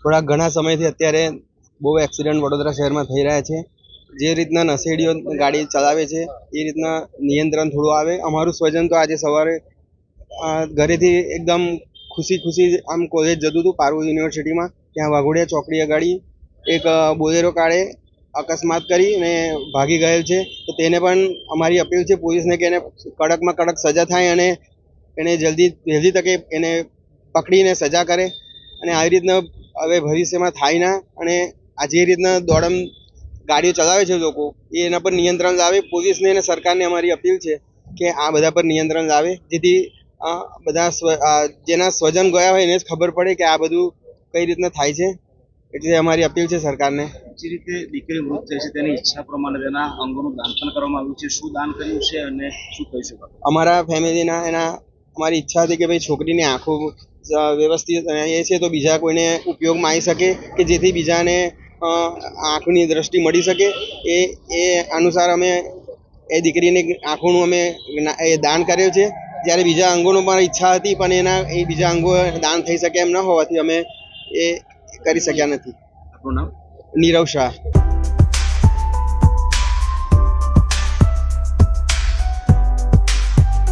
થોડા ઘણા સમયથી અત્યારે બહુ એક્સિડન્ટ વડોદરા શહેરમાં થઈ રહ્યા છે. જે રીતના નશેડીઓ ગાડી ચલાવે છે, એ રીતના નિયંત્રણ થોડું આવે. અમારું સ્વજન તો આજે સવારે ઘરેથી એકદમ ખુશી ખુશી આમ કોલેજ જતું હતું પારવું યુનિવર્સિટીમાં ત્યાં વાઘોડિયા ચોકડી અગાડી એક બોલેરો કાળે અકસ્માત કરી અને ભાગી ગયેલ છે. તો તેને પણ અમારી અપીલ છે પોલીસને કે એને કડકમાં કડક સજા થાય અને એને જલ્દી વહેલી તકે એને પકડીને સજા કરે. અને આવી રીતના હવે ભવિષ્યમાં થાય ના અને આ જે રીતના દોડમ ગાડીઓ ચલાવે છે લોકો એ એના પર નિયંત્રણ લાવે. પોલીસને અને સરકારને અમારી અપીલ છે કે આ બધા પર નિયંત્રણ લાવે. જેથી બધા સ્વ- જેના સ્વજન ગયા હોય એને જ ખબર પડે કે આ બધું કઈ રીતના થાય છે. એટલે અમારી અપીલ છે સરકારને. જે રીતે દીકરી મૃત થઈ છે તેની ઈચ્છા પ્રમાણે તેના અંગોનું દાન પણ કરવામાં આવ્યું છે. શું દાન કર્યું છે અને શું કહી શકો અમારા ફેમિલીના એના અમારી ઈચ્છા હતી કે ભાઈ છોકરીની આંખો વ્યવસ્થિત એ છે તો બીજા કોઈને ઉપયોગમાં આવી શકે કે જેથી બીજાને આંખની દ્રષ્ટિ મળી શકે. એ એ અનુસાર અમે એ દીકરીની આંખોનું અમે એ દાન કર્યું છે. જ્યારે બીજા અંગોનો પણ ઈચ્છા હતી પણ એના એ બીજા અંગો દાન થઈ શકે એમ ન હોવાથી અમે એ કરી શક્યા નથી. આપણું નામ? નીરવ શાહ.